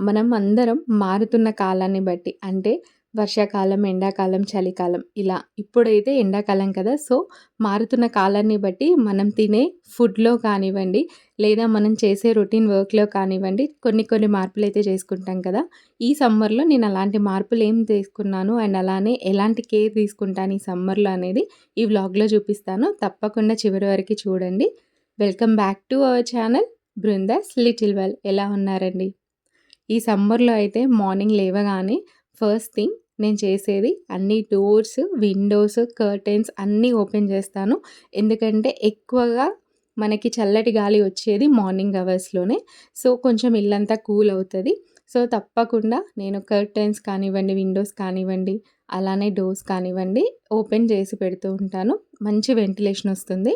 మనం అందరం మారుతున్న కాలాన్ని బట్టి అంటే వర్షాకాలం, ఎండాకాలం, చలికాలం ఇలా. ఇప్పుడైతే ఎండాకాలం కదా! సో, మారుతున్న కాలాన్ని బట్టి మనం తినే ఫుడ్‌లో కానివ్వండి, లేదా మనం చేసే రొటీన్ వర్క్‌లో కానివ్వండి, కొన్ని కొన్ని మార్పులు అయితే చేసుకుంటాం కదా! ఈ సమ్మర్‌లో నేను అలాంటి మార్పులు ఏం తీసుకున్నాను అండ్ అలానే ఎలాంటి కేర్ తీసుకుంటాను ఈ సమ్మర్‌లో అనేది ఈ వ్లాగ్‌లో చూపిస్తాను. తప్పకుండా చివరి వరకు చూడండి. Welcome back to our channel Brinda's little well. ఎలా ఉన్నారండి? ఈ సమ్మర్‌లో అయితే మార్నింగ్ లేవగానే ఫస్ట్ థింగ్ నేను చేసేది అన్ని డోర్స్, విండోస్, కర్టెన్స్ అన్నీ ఓపెన్ చేస్తాను. ఎందుకంటే ఎక్కువగా మనకి చల్లటి గాలి వచ్చేది మార్నింగ్ అవర్స్‌లోనే. సో, కొంచెం ఇల్లంతా కూల్ అవుతుంది సో, తప్పకుండా నేను కర్టెన్స్ కానివ్వండి, విండోస్ కానివ్వండి, అలానే డోర్స్ కానివ్వండి ఓపెన్ చేసి పెడుతూ ఉంటాను. మంచి వెంటిలేషన్ వస్తుంది.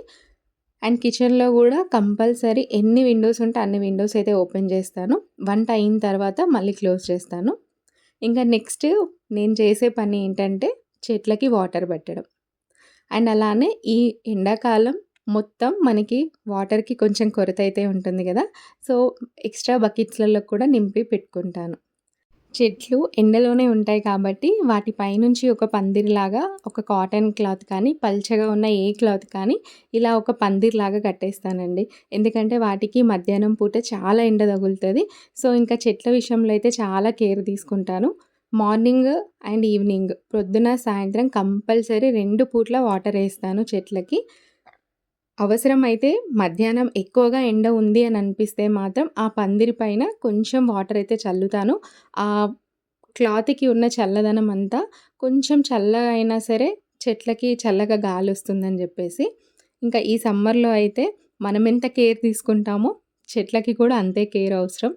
అండ్ కిచెన్‌లో కూడా కంపల్సరీ ఎన్ని విండోస్ ఉంటే అన్ని విండోస్ అయితే ఓపెన్ చేస్తాను. వంట అయిన తర్వాత మళ్ళీ క్లోజ్ చేస్తాను. ఇంకా నెక్స్ట్ నేను చేసే పని ఏంటంటే చెట్లకి వాటర్ పెట్టడం. అండ్ అలానే ఈ ఎండాకాలం మొత్తం మనకి వాటర్‌కి కొంచెం కొరత అయితే ఉంటుంది కదా! సో, ఎక్స్‌ట్రా బకెట్స్‌లలో కూడా నింపి పెట్టుకుంటాను. చెట్లు ఎండలోనే ఉంటాయి కాబట్టి వాటి పైనుంచి ఒక పందిరిలాగా ఒక కాటన్ క్లాత్ కానీ, పల్చగా ఉన్న ఏ క్లాత్ కానీ ఇలా ఒక పందిరిలాగా కట్టేస్తానండి. ఎందుకంటే వాటికి మధ్యాహ్నం పూట చాలా ఎండ తగులుతుంది సో, ఇంకా చెట్ల విషయంలో అయితే చాలా కేర్ తీసుకుంటాను. మార్నింగ్ అండ్ ఈవినింగ్ ప్రొద్దున, సాయంత్రం కంపల్సరీ రెండు పూట్ల వాటర్ వేస్తాను చెట్లకి. అవసరమైతే మధ్యాహ్నం ఎక్కువగా ఎండ ఉంది అని అనిపిస్తే మాత్రం ఆ పందిరి పైన కొంచెం వాటర్ అయితే చల్లుతాను. ఆ క్లాత్‌కి ఉన్న చల్లదనం అంతా కొంచెం చల్లగా అయినా సరే చెట్లకి చల్లగా గాలి వస్తుందని చెప్పేసి ఇంకా ఈ సమ్మర్‌లో అయితే మనం ఎంత కేర్ తీసుకుంటామో చెట్లకి కూడా అంతే కేర్ అవసరం.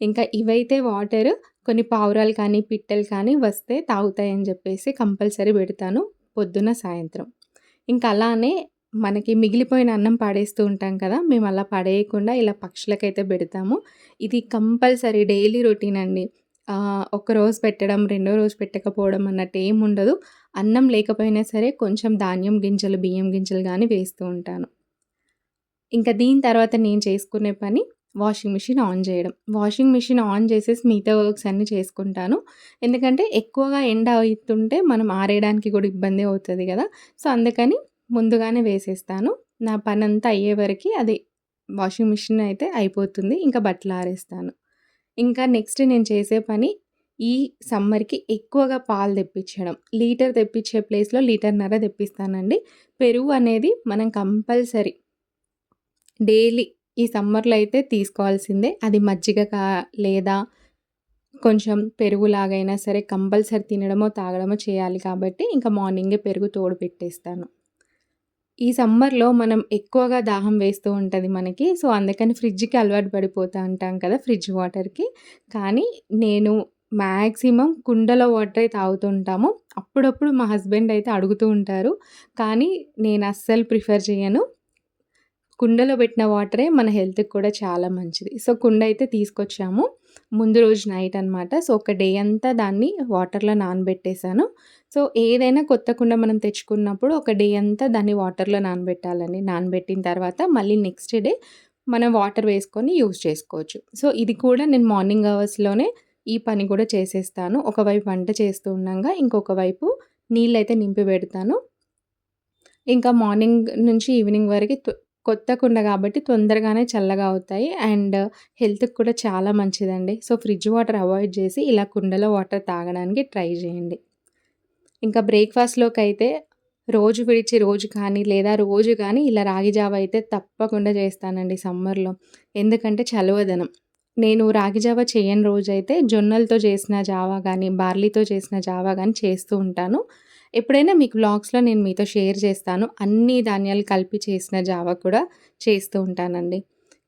ఇంకా ఇవైతే వాటర్ కొన్ని పావురాలు కానీ, పిట్టలు కానీ వస్తే తాగుతాయని చెప్పేసి కంపల్సరీ పెడతాను పొద్దున, సాయంత్రం. ఇంకా అలానే మనకి మిగిలిపోయిన అన్నం పడేస్తూ ఉంటాం కదా! మేము అలా పడేయకుండా ఇలా పక్షులకైతే పెడతాము. ఇది కంపల్సరీ డైలీ రొటీన్ అండి. ఒక ఒకరోజు పెట్టడం, రెండో రోజు పెట్టకపోవడం అన్నట్టు ఏం ఉండదు అన్నం లేకపోయినా సరే కొంచెం ధాన్యం గింజలు, బియ్యం గింజలు కానీ వేస్తూ ఉంటాను. ఇంకా దీని తర్వాత నేను చేసుకునే పని వాషింగ్ మిషన్ ఆన్ చేయడం. వాషింగ్ మిషన్ ఆన్ చేసేసి మిగతా వర్క్స్ అన్నీ చేసుకుంటాను. ఎందుకంటే ఎక్కువగా ఎండ అవుతుంటే మనం ఆరేయడానికి కూడా ఇబ్బంది అవుతుంది కదా సో, అందుకని ముందుగానే వేసేస్తాను. నా పని అంతా అయ్యే వరకు అది వాషింగ్ మిషన్ అయితే అయిపోతుంది. ఇంకా బట్టలు ఆరేస్తాను. ఇంకా నెక్స్ట్ నేను చేసే పని ఈ సమ్మర్‌కి ఎక్కువగా పాలు తెప్పించడం. లీటర్ తెప్పించే ప్లేస్‌లో లీటర్‌న్నర తెప్పిస్తానండి. పెరుగు అనేది మనం కంపల్సరీ డైలీ ఈ సమ్మర్‌లో అయితే తీసుకోవాల్సిందే. అది మజ్జిగ కా లేదా కొంచెం పెరుగులాగైనా సరే కంపల్సరీ తినడమో, తాగడమో చేయాలి కాబట్టి ఇంకా మార్నింగే పెరుగు తోడు పెట్టేస్తాను. ఈ సమ్మర్‌లో మనం ఎక్కువగా దాహం వేస్తూ ఉంటుంది మనకి. సో, అందుకని ఫ్రిడ్జ్‌కి అలవాటు పడిపోతూ ఉంటాం కదా! ఫ్రిడ్జ్ వాటర్‌కి. కానీ నేను మాక్సిమం కుండలో వాటరే తాగుతూ ఉంటాము. అప్పుడప్పుడు మా హస్బెండ్ అయితే అడుగుతూ ఉంటారు. కానీ నేను అస్సలు ప్రిఫర్ చేయను. కుండలో పెట్టిన వాటరే మన హెల్త్‌కి కూడా చాలా మంచిది. సో, కుండ అయితే తీసుకొచ్చాము. ముందు రోజు నైట్ అనమాట. సో, ఒక డే అంతా దాన్ని వాటర్‌లో నానబెట్టేసాను. సో, ఏదైనా కొత్త కుండ మనం తెచ్చుకున్నప్పుడు ఒక డే అంతా దాన్ని వాటర్‌లో నానబెట్టాలండి. నానబెట్టిన తర్వాత మళ్ళీ నెక్స్ట్ డే మనం వాటర్ వేసుకొని యూజ్ చేసుకోవచ్చు. సో, ఇది కూడా నేను మార్నింగ్ అవర్స్‌లోనే ఈ పని కూడా చేసేస్తాను. ఒకవైపు వంట చేస్తూ ఉండంగా ఇంకొక వైపు నీళ్ళైతే నింపి పెడతాను. ఇంకా మార్నింగ్ నుంచి ఈవినింగ్ వరకు తొ కొత్త కుండ కాబట్టి తొందరగానే చల్లగా అవుతాయి. అండ్ హెల్త్‌కి కూడా చాలా మంచిదండి. సో, ఫ్రిడ్జ్ వాటర్ అవాయిడ్ చేసి ఇలా కుండలో వాటర్ తాగడానికి ట్రై చేయండి. ఇంకా బ్రేక్ఫాస్ట్లోకి అయితే రోజు విడిచి రోజు కానీ, లేదా రోజు కానీ ఇలా రాగి జావ అయితే తప్పకుండా చేస్తానండి సమ్మర్‌లో. ఎందుకంటే చలవదనం నేను రాగి జావ చేయని రోజైతే జొన్నలతో చేసిన జావా కానీ బార్లీతో చేసిన జావా కానీ చేస్తూ ఉంటాను. ఎప్పుడైనా మీకు బ్లాగ్స్లో నేను మీతో షేర్ చేస్తాను. అన్ని ధాన్యాలు కలిపి చేసిన జావా కూడా చేస్తూ ఉంటానండి.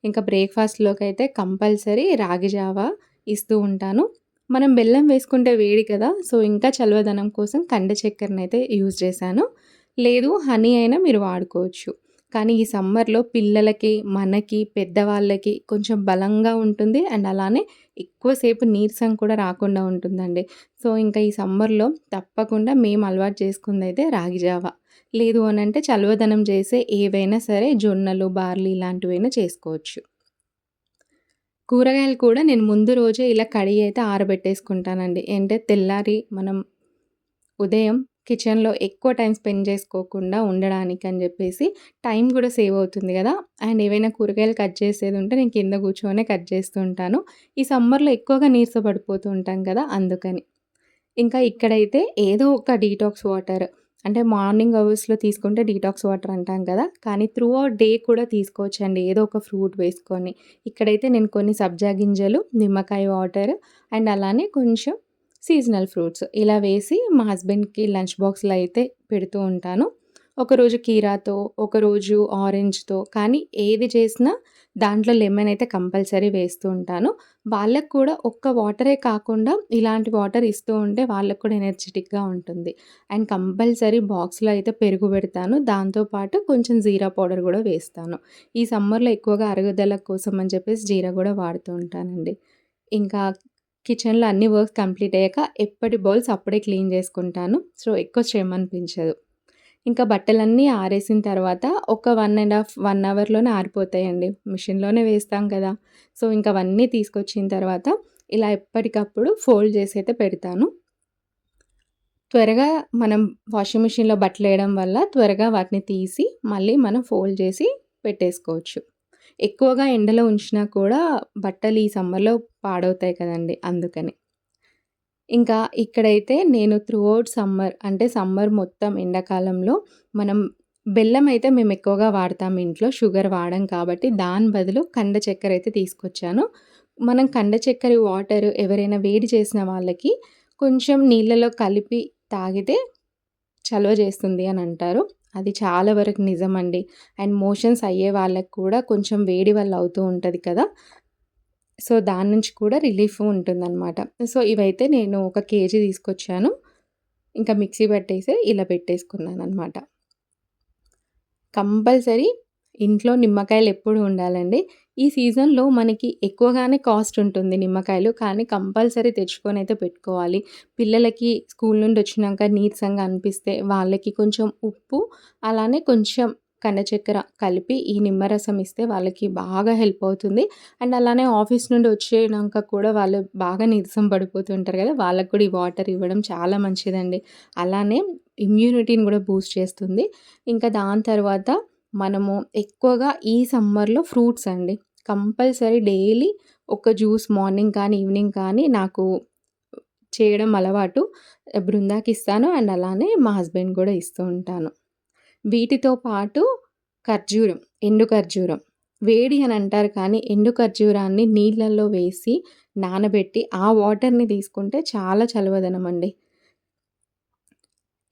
ఇంకా బ్రేక్ఫాస్ట్లోకి అయితే కంపల్సరీ రాగి జావా ఇస్తూ ఉంటాను. మనం బెల్లం వేసుకుంటే వేడి కదా! సో, ఇంకా చలువదనం కోసం కండ అయితే యూజ్ చేశాను. లేదు హనీ అయినా మీరు వాడుకోవచ్చు. కానీ ఈ సమ్మర్‌లో పిల్లలకి, మనకి, పెద్దవాళ్ళకి కొంచెం బలంగా ఉంటుంది. అండ్ అలానే ఎక్కువసేపు నీరసం కూడా రాకుండా ఉంటుందండి. సో, ఇంకా ఈ సమ్మర్‌లో తప్పకుండా మేము అలవాటు చేసుకుందైతే రాగి జావా లేదు అని అంటే చలువదనం చేసే ఏవైనా సరే జొన్నలు, బార్లీ ఇలాంటివైనా చేసుకోవచ్చు. కూరగాయలు కూడా నేను ముందు రోజే ఇలా కడిగి అయితే ఆరబెట్టేసుకుంటానండి. అంటే తెల్లారి మనం ఉదయం కిచెన్‌లో ఎక్కువ టైం స్పెండ్ చేసుకోకుండా ఉండడానికి అని చెప్పేసి టైం కూడా సేవ్ అవుతుంది కదా అండ్ ఏవైనా కూరగాయలు కట్ చేసేది ఉంటే నేను కింద కూర్చొనే కట్ చేస్తూ ఉంటాను. ఈ సమ్మర్‌లో ఎక్కువగా నీరస పడిపోతూ ఉంటాం కదా! అందుకని. ఇంకా ఇక్కడైతే ఏదో ఒక డీటాక్స్ వాటర్ అంటే మార్నింగ్ అవర్స్‌లో తీసుకుంటే డీటాక్స్ వాటర్ అంటాం కదా! కానీ త్రూ అవుట్ డే కూడా తీసుకోవచ్చండి. ఏదో ఒక ఫ్రూట్ వేసుకొని. ఇక్కడైతే నేను కొన్ని సబ్జా గింజలు, నిమ్మకాయ వాటర్ అండ్ అలానే కొంచెం సీజనల్ ఫ్రూట్స్ ఇలా వేసి మా హస్బెండ్‌కి లంచ్ బాక్స్‌లో అయితే పెడుతూ ఉంటాను. ఒకరోజు కీరాతో, ఒకరోజు ఆరెంజ్‌తో కానీ ఏది చేసినా దాంట్లో లెమన్ అయితే కంపల్సరీ వేస్తూ ఉంటాను. వాళ్ళకు కూడా ఒక్క వాటరే కాకుండా ఇలాంటి వాటర్ ఇస్తూ ఉంటే వాళ్ళకి కూడా ఎనర్జిటిక్‌గా ఉంటుంది. అండ్ కంపల్సరీ బాక్స్‌లో అయితే పెరుగు పెడతాను. దాంతో పాటు కొంచెం జీరా పౌడర్ కూడా వేస్తాను. ఈ సమ్మర్‌లో ఎక్కువగా అరుగుదల కోసం అని చెప్పేసి జీరా కూడా వాడుతూ ఉంటానండి. ఇంకా కిచెన్‌లో అన్ని వర్క్స్ కంప్లీట్ అయ్యాక ఎప్పటి బౌల్స్ అప్పుడే క్లీన్ చేసుకుంటాను. సో, ఎక్కువ శ్రమ అనిపించదు. ఇంకా బట్టలన్నీ ఆరేసిన తర్వాత ఒక 1 ½ 1 అవర్‌లోనే ఆరిపోతాయండి. మిషన్‌లోనే వేస్తాం కదా! సో, ఇంకా అవన్నీ తీసుకొచ్చిన తర్వాత ఇలా ఎప్పటికప్పుడు ఫోల్డ్ చేసి అయితే పెడతాను. త్వరగా మనం వాషింగ్ మిషన్‌లో బట్టలు వేయడం వల్ల త్వరగా వాటిని తీసి మళ్ళీ మనం ఫోల్డ్ చేసి పెట్టేసుకోవచ్చు. ఎక్కువగా ఎండలో ఉంచినా కూడా బట్టలు ఈ సమ్మర్‌లో పాడవుతాయి కదండీ! అందుకని. ఇంకా ఇక్కడైతే నేను త్రూఅవుట్ సమ్మర్ అంటే సమ్మర్ మొత్తం ఎండాకాలంలో మనం బెల్లం అయితే మేము ఎక్కువగా వాడతాం ఇంట్లో. షుగర్ వాడం కాబట్టి దాని బదులు కండ చక్కెర అయితే తీసుకొచ్చాను. మనం కండ చక్కెర వాటర్ ఎవరైనా వేడి చేసిన వాళ్ళకి కొంచెం నీళ్ళలో కలిపి తాగితే చలువ చేస్తుంది అని అంటారు. అది చాలా వరకు నిజమండి. అండ్ మోషన్స్ అయ్యే వాళ్ళకి కూడా కొంచెం వేడి వల్ల అవుతూ ఉంటుంది కదా! సో, దాని నుంచి కూడా రిలీఫ్ ఉంటుందన్నమాట సో, ఇవైతే నేను ఒక కేజీ తీసుకొచ్చాను. ఇంకా మిక్సీ పట్టేసి ఇలా పెట్టేసుకున్నాను అనమాట కంపల్సరీ ఇంట్లో నిమ్మకాయలు ఎప్పుడు ఉండాలండి. ఈ సీజన్‌లో మనకి ఎక్కువగానే కాస్ట్ ఉంటుంది నిమ్మకాయలు. కానీ కంపల్సరీ తెచ్చుకొని అయితే పెట్టుకోవాలి. పిల్లలకి స్కూల్ నుండి వచ్చినాక నీరసంగా అనిపిస్తే వాళ్ళకి కొంచెం ఉప్పు, అలానే కొంచెం కండ చక్కెర కలిపి ఈ నిమ్మరసం ఇస్తే వాళ్ళకి బాగా హెల్ప్ అవుతుంది. అండ్ అలానే ఆఫీస్ నుండి వచ్చేనాక కూడా వాళ్ళు బాగా నీరసం పడిపోతుంటారు కదా! వాళ్ళకు కూడా ఈ వాటర్ ఇవ్వడం చాలా మంచిదండి. అలానే ఇమ్యూనిటీని కూడా బూస్ట్ చేస్తుంది. ఇంకా దాని తర్వాత మనము ఎక్కువగా ఈ సమ్మర్‌లో ఫ్రూట్స్ అండి. కంపల్సరీ డైలీ ఒక జ్యూస్ మార్నింగ్ కానీ, ఈవినింగ్ కానీ నాకు చేయడం అలవాటు. బృందాకి ఇస్తాను. అండ్ అలానే మా హస్బెండ్ కూడా ఇస్తూ ఉంటాను. వీటితో పాటు ఖర్జూరం, ఎండు ఖర్జూరం. వేడి అని అంటారు కానీ ఎండు ఖర్జూరాన్ని నీళ్ళల్లో వేసి నానబెట్టి ఆ వాటర్‌ని తీసుకుంటే చాలా చలువదనమండి.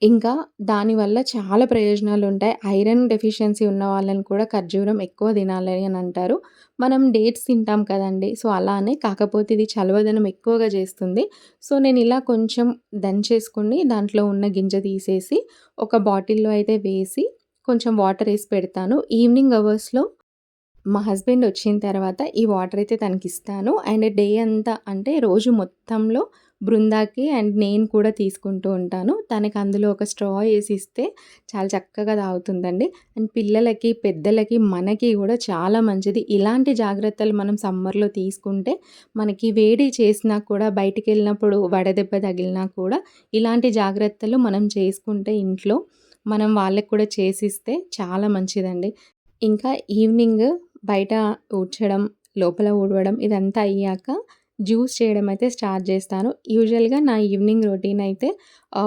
ఇంకా దానివల్ల చాలా ప్రయోజనాలు ఉంటాయి ఐరన్ డెఫిషియన్సీ ఉన్న వాళ్ళని కూడా ఖర్జూరం ఎక్కువ తినాలి అని అంటారు. మనం డేట్స్ తింటాం కదండీ! సో, అలానే కాకపోతే ఇది చలవదనం ఎక్కువగా చేస్తుంది. సో, నేను ఇలా కొంచెం దంచేసుకుని దాంట్లో ఉన్న గింజ తీసేసి ఒక బాటిల్‌లో అయితే వేసి కొంచెం వాటర్ వేసి పెడతాను. ఈవినింగ్ అవర్స్‌లో మా హస్బెండ్ వచ్చిన తర్వాత ఈ వాటర్ అయితే తనకిస్తాను. అండ్ డే అంతా అంటే రోజు మొత్తంలో బృందాకి అండ్ నేను కూడా తీసుకుంటూ ఉంటాను. తనకి అందులో ఒక స్ట్రా వేసి ఇస్తే చాలా చక్కగా తాగుతుందండి. అండ్ పిల్లలకి, పెద్దలకి, మనకి కూడా చాలా మంచిది. ఇలాంటి జాగ్రత్తలు మనం సమ్మర్‌లో తీసుకుంటే మనకి వేడి చేసినా కూడా బయటికి వెళ్ళినప్పుడు వడదెబ్బ తగిలినా కూడా ఇలాంటి జాగ్రత్తలు మనం చేసుకుంటే ఇంట్లో మనం వాళ్ళకి కూడా చేసిస్తే చాలా మంచిదండి. ఇంకా ఈవినింగ్ బయట ఊడ్చడం, లోపల ఊడవడం ఇదంతా అయ్యాక జ్యూస్ చేయడం అయితే స్టార్ట్ చేస్తాను. యూజువల్‌గా నా ఈవినింగ్ రొటీన్ అయితే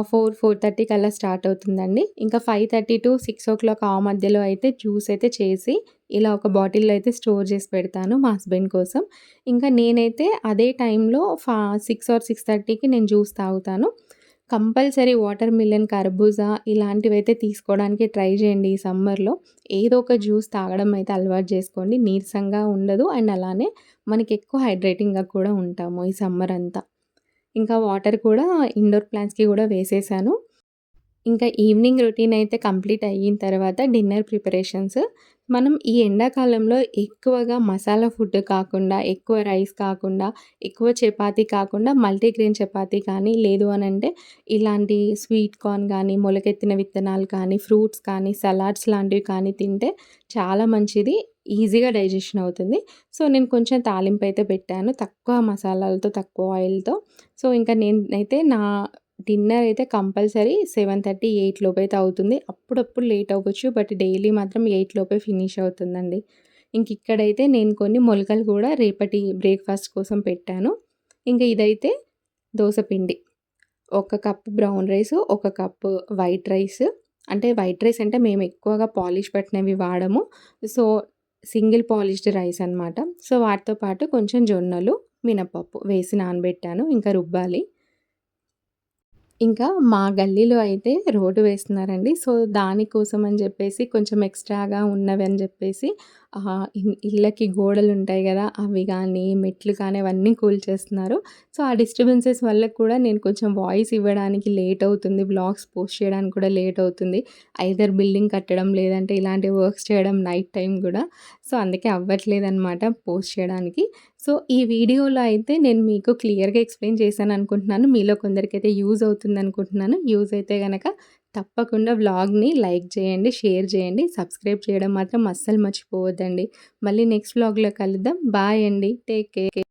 ఫోర్ ఫోర్ థర్టీ కల్లా స్టార్ట్ అవుతుందండి. ఇంకా 5:30-6:00 ఆ మధ్యలో అయితే జ్యూస్ అయితే చేసి ఇలా ఒక బాటిల్‌లో అయితే స్టోర్ చేసి పెడతాను మా హస్బెండ్ కోసం. ఇంకా నేనైతే అదే టైంలో ఫా సిక్స్ ఆర్ 6:30కి నేను జ్యూస్ తాగుతాను. కంపల్సరీ వాటర్ మిలన్, కర్బూజా ఇలాంటివైతే తీసుకోవడానికి ట్రై చేయండి ఈ సమ్మర్‌లో. ఏదో ఒక జ్యూస్ తాగడం అయితే అలవాటు చేసుకోండి. నీరసంగా ఉండదు. అండ్ అలానే మనకి ఎక్కువ హైడ్రేటింగ్‌గా కూడా ఉంటాము ఈ సమ్మర్ అంతా. ఇంకా వాటర్ కూడా ఇండోర్ ప్లాంట్స్‌కి కూడా వేసేసాను. ఇంకా ఈవినింగ్ రొటీన్ అయితే కంప్లీట్ అయిన తర్వాత డిన్నర్ ప్రిపరేషన్స్. మనం ఈ ఎండాకాలంలో ఎక్కువగా మసాలా ఫుడ్ కాకుండా, ఎక్కువ రైస్ కాకుండా, ఎక్కువ చపాతీ కాకుండా మల్టీగ్రెయిన్ చపాతీ కానీ, లేదు అని అంటే ఇలాంటి స్వీట్ కార్న్ కానీ మొలకెత్తిన విత్తనాలు కానీ, ఫ్రూట్స్ కానీ, సలాడ్స్ లాంటివి కానీ తింటే చాలా మంచిది. ఈజీగా డైజెషన్ అవుతుంది సో నేను కొంచెం తాలింపు అయితే పెట్టాను తక్కువ మసాలాలతో తక్కువ ఆయిల్తో సో ఇంకా నేనైతే నా డిన్నర్ అయితే కంపల్సరీ సెవెన్ థర్టీ ఎయిట్ లోపు అయితే అవుతుంది అప్పుడప్పుడు లేట్ అవ్వచ్చు బట్ డైలీ మాత్రం ఎయిట్ లోపే ఫినిష్ అవుతుందండి. ఇంక ఇక్కడైతే నేను కొన్ని మొలకలు కూడా రేపటి బ్రేక్ఫాస్ట్ కోసం పెట్టాను. ఇంకా ఇదైతే దోశ పిండి. ఒక కప్ బ్రౌన్ రైస్ ఒక కప్ వైట్ రైస్. అంటే వైట్ రైస్ అంటే మేము ఎక్కువగా పాలిష్ పట్టినవి వాడము. సో సింగిల్ పాలిష్డ్ రైస్ అనమాట సో వాటితో పాటు కొంచెం జొన్నలు మినపప్పు వేసి నానబెట్టాను. ఇంకా రుబ్బాలి. ఇంకా మా గల్లీలో అయితే రోడ్డు వేస్తున్నారండి. సో దానికోసం అని చెప్పేసి కొంచెం ఎక్స్ట్రాగా ఉన్నవి అని చెప్పేసి ఇళ్ళకి గోడలు ఉంటాయి కదా అవి కానీ మెట్లు కానీ అవన్నీ కూల్చేస్తున్నారు. సో ఆ డిస్టర్బెన్సెస్ వల్ల కూడా నేను కొంచెం వాయిస్ ఇవ్వడానికి లేట్ అవుతుంది బ్లాగ్స్ పోస్ట్ చేయడానికి కూడా లేట్ అవుతుంది ఐదర్ బిల్డింగ్ కట్టడం లేదంటే ఇలాంటి వర్క్స్ చేయడం నైట్ టైం కూడా. సో అందుకే అవ్వట్లేదు అనమాట పోస్ట్ చేయడానికి. సో ఈ వీడియోలో అయితే నేను మీకు క్లియర్గా ఎక్స్ప్లెయిన్ చేశాను అనుకుంటున్నాను మీలో కొందరికైతే యూజ్ అవుతుంది అనుకుంటున్నాను యూజ్ అయితే కనుక తప్పకుండా వ్లాగ్ని లైక్ చేయండి షేర్ చేయండి. సబ్స్క్రైబ్ చేయడం మాత్రం అస్సలు మర్చిపోవద్దండి. మళ్ళీ నెక్స్ట్ వ్లాగ్లో కలుద్దాం. బాయ్ అండి. Take care.